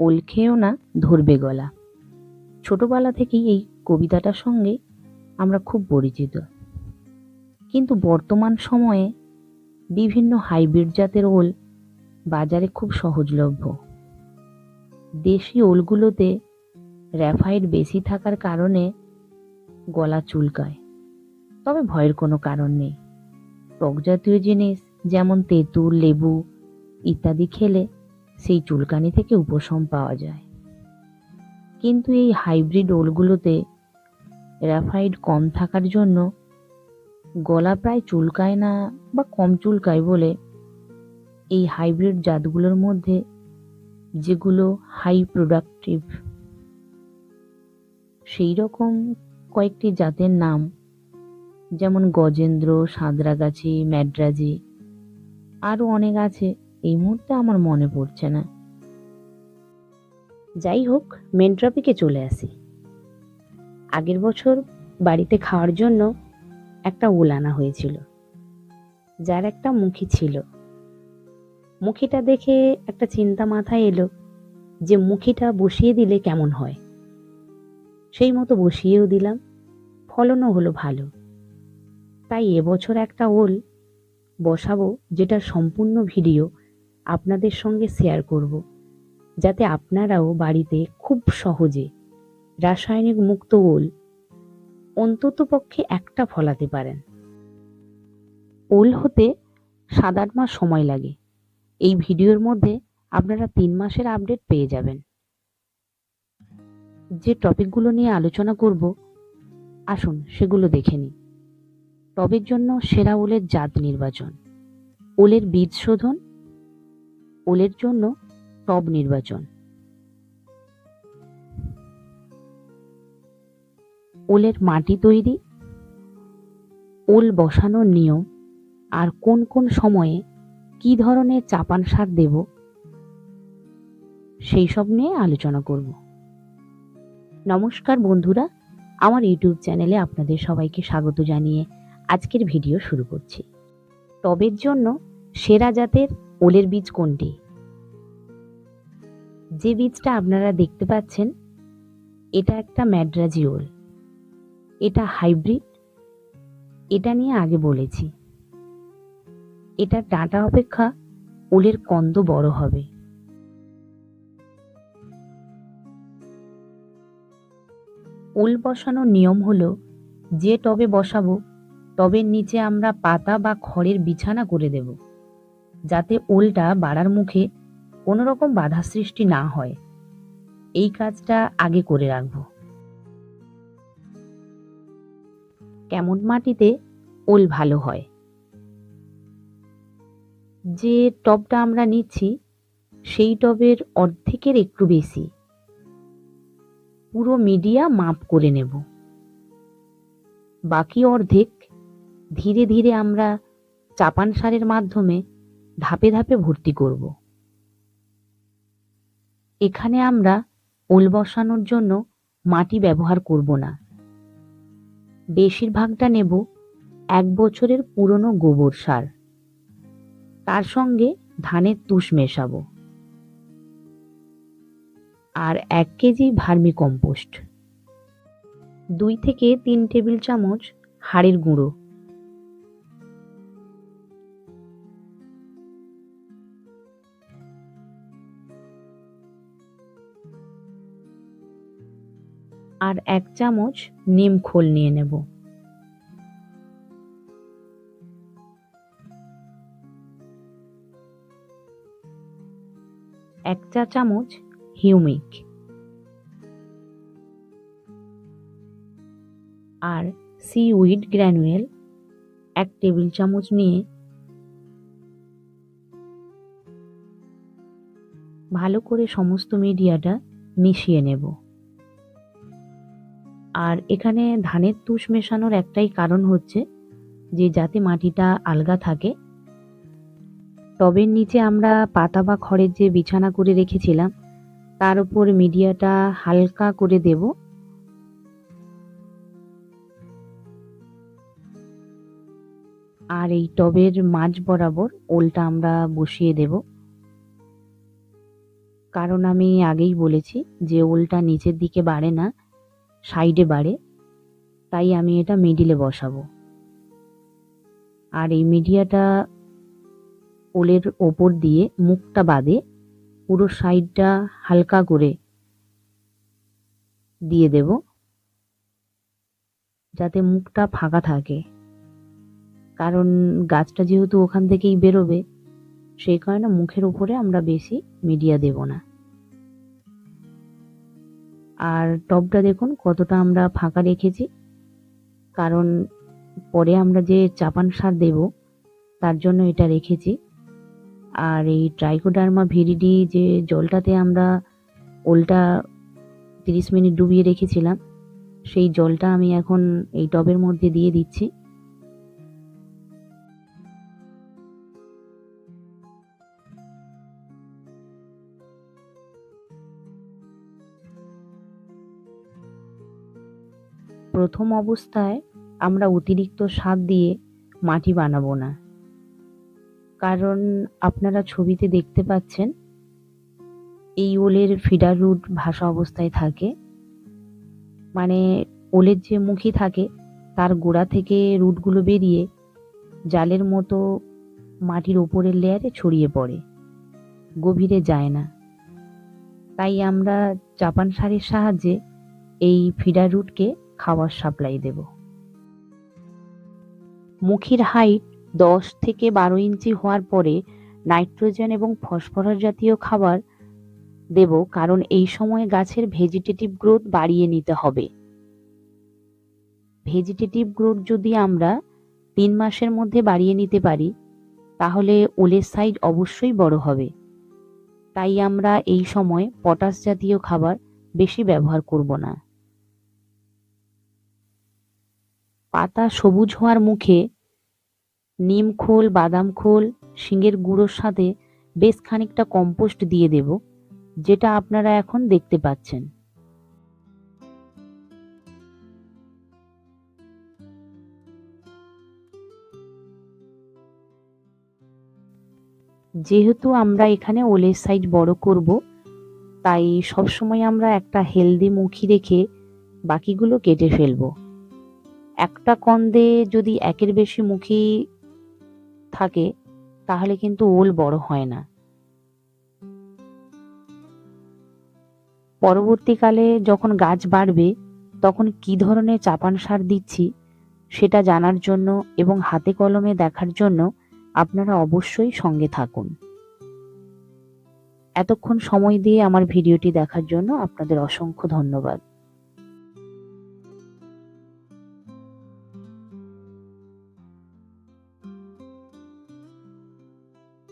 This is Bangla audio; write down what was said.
ওল খেয়েও না ধরবে গলা। ছোটবেলা থেকেই এই কবিতাটার সঙ্গে আমরা খুব পরিচিত। কিন্তু বর্তমান সময়ে বিভিন্ন হাইব্রিড জাতের ওল বাজারে খুব সহজলভ্য। দেশি ওলগুলোতে র্যাফাইড বেশি থাকার কারণে গলা চুলকায়। তবে ভয়ের কোনো কারণ নেই। টক জাতীয় জিনিস, যেমন তেঁতুল, লেবু ইত্যাদি খেলে সেই চুলকানি থেকে উপশম পাওয়া যায়। কিন্তু এই হাইব্রিড ওলগুলোতে র্যাফাইড কম থাকার জন্য গলা প্রায় চুলকায় না বা কম চুলকায় বলে এই হাইব্রিড জাতগুলোর মধ্যে যেগুলো হাই প্রোডাক্টিভ সেই রকম কয়েকটি জাতের নাম যেমন গজেন্দ্র, সাঁতরাগাছি, ম্যাড্রাজি আরও অনেক আছে। এই মুহূর্তে আমার মনে পড়ছে না। যাই হোক মেন টপিকে চলে আসি। আগের বছর বাড়িতে খাওয়ার জন্য একটা ওল আনা হয়েছিল। যার একটা মুখী ছিল। মুখিটা দেখে একটা চিন্তা মাথায় এলো যে মুখিটা বসিয়ে দিলে কেমন হয়। সেই মতো বসিয়েও দিলাম, ফলনও হলো ভালো। তাই এবছর একটা ওল বসাবো যেটার সম্পূর্ণ ভিডিও আপনাদের সঙ্গে শেয়ার করব, যাতে আপনারাও বাড়িতে খুব সহজে রাসায়নিক মুক্ত ওল অন্তত পক্ষে একটা ফলাতে পারেন। ওল হতে সাত আট মাস সময় লাগে। এই ভিডিওর মধ্যে আপনারা তিন মাসের আপডেট পেয়ে যাবেন। যে টপিকগুলো নিয়ে আলোচনা করব, আসুন সেগুলো দেখে নিই। টবের জন্য সেরা ওলের জাত নির্বাচন। ওলের বীজ শোধন, ওলের জন্য টব নির্বাচন। ওলের মাটি তৈরি, ওল বসানোর নিয়ম, আর কোন কোন সময়ে কি ধরনের চাপান সার দেব, সেই সব নিয়ে আলোচনা করব। নমস্কার বন্ধুরা, আমার ইউটিউব চ্যানেলে আপনাদের সবাইকে স্বাগত জানিয়ে আজকের ভিডিও শুরু করছি। টবের জন্য সেরা জাতের ওলের বীজ কোনটি? যে বীজটা আপনারা দেখতে পাচ্ছেন, এটা একটা ম্যাড্রাজি ওল। এটা হাইব্রিড, এটা নিয়ে আগে বলেছি। এটা ডাঁটা অপেক্ষা ওলের কন্দ বড় হবে। ওল বসানোর নিয়ম হলো, যে টবে বসাবো টবের নিচে আমরা পাতা বা খড়ের বিছানা করে দেব, যাতে ওলটা বাড়ার মুখে কোনো রকম বাধা সৃষ্টি না হয়। এই কাজটা আগে করে রাখব। কেমন মাটিতে ওল ভালো হয়? যে টবটা আমরা নিচ্ছি, সেই টবের অর্ধেকের একটু বেশি। পুরো মিডিয়া মাপ করে নেব। বাকি অর্ধেক ধীরে ধীরে আমরা চাপান সারের মাধ্যমে ধাপে ধাপে ভর্তি করব। এখানে আমরা ওল বসানোর জন্য মাটি ব্যবহার করব না। বেশিরভাগটা নেব এক বছরের পুরনো গোবর সার। তার সঙ্গে ধানের তুষ মেশাবো। আর এক কেজি ভার্মি কম্পোস্ট। দুই থেকে তিন টেবিল চামচ হাড়ের গুঁড়ো। আর এক চামচ নিম খোল নিয়ে নেব। এক চা চামচ হিউমিক। আর সি উইড গ্র্যানুয়েল এক টেবিল চামচ নিয়ে ভালো করে সমস্ত মিডিয়াটা মিশিয়ে নেব। আর এখানে ধানের তুষ মেশানোর একটাই কারণ হচ্ছে যে যাতে মাটিটা আলগা থাকে। টবের নিচে আমরা পাতা বা খড়ের যে বিছানা করে রেখেছিলাম, তার উপর মিডিয়াটা হালকা করে দেব। আর এই টবের মাঝ বরাবর ওলটা আমরা বসিয়ে দেব। কারণ আমি আগেই বলেছি যে ওলটা নিচের দিকে বাড়ে না সাইডে বাড়ে, তাই আমি এটা মিডিলে বসাবো। আর এই মিডিয়াটা ওলের ওপর দিয়ে মুখটা বাদে পুরো সাইডটা হালকা করে দিয়ে দেব, যাতে মুখটা ফাঁকা থাকে। কারণ গাছটা যেহেতু ওখান থেকেই বেরোবে, সেই কারণে মুখের উপরে আমরা বেশি মিডিয়া দেব না। আর টবটা দেখুন, কতটা আমরা ফাঁকা রেখেছি। কারণ পরে আমরা যে চাপান সার দেব, তার জন্য এটা রেখেছি। আর এই ট্রাইকোডার্মা ভিরিডি যে জলটাতে আমরা ওলটা তিরিশ মিনিট ডুবিয়ে রেখেছিলাম, সেই জলটা আমি এখন এই টবের মধ্যে দিয়ে দিচ্ছি। প্রথম অবস্থায় আমরা অতিরিক্ত স্বাদ দিয়ে মাটি বানাবো না। কারণ আপনারা ছবিতে দেখতে পাচ্ছেন, এই ওলের ফিডার রুট ভাসা অবস্থায় থাকে। মানে ওলের যে মুখী থাকে, তার গোড়া থেকে রুটগুলো বেরিয়ে জালের মতো মাটির ওপরের লেয়ারে ছড়িয়ে পড়ে। গভীরে যায় না। তাই আমরা চাপান সারের সাহায্যে এই ফিডার রুটকে খাবার সাপ্লাই দেব। মুখির হাইট দশ থেকে বারো ইঞ্চি হওয়ার পরে নাইট্রোজেন এবং ফসফরাস জাতীয় খাবার দেব কারণ এই সময় গাছের ভেজিটেটিভ গ্রোথ বাড়িয়ে নিতে হবে। ভেজিটেটিভ গ্রোথ যদি আমরা তিন মাসের মধ্যে বাড়িয়ে নিতে পারি, তাহলে ওলের সাইজ অবশ্যই বড় হবে। তাই আমরা এই সময় পটাশ জাতীয় খাবার বেশি ব্যবহার করব না। পাতা সবুজ হওয়ার মুখে নিম খোল, বাদাম খোল, শিঙের গুঁড়োর সাথে বেশ খানিকটা কম্পোস্ট দিয়ে দেব, যেটা আপনারা এখন দেখতে পাচ্ছেন। যেহেতু আমরা এখানে ওলের সাইজ বড় করব, তাই সবসময় আমরা একটা হেলদি মুখি রেখে বাকিগুলো কেটে ফেলব। একটা কন্দে যদি একের বেশি মুখী থাকে, তাহলে কিন্তু ওল বড় হয় না। পরবর্তীকালে যখন গাছ বাড়বে, তখন কি ধরনের চাপান সার দিচ্ছি, সেটা জানার জন্য এবং হাতে কলমে দেখার জন্য আপনারা অবশ্যই সঙ্গে থাকুন। এতক্ষণ সময় দিয়ে আমার ভিডিওটি দেখার জন্য আপনাদের অসংখ্য ধন্যবাদ।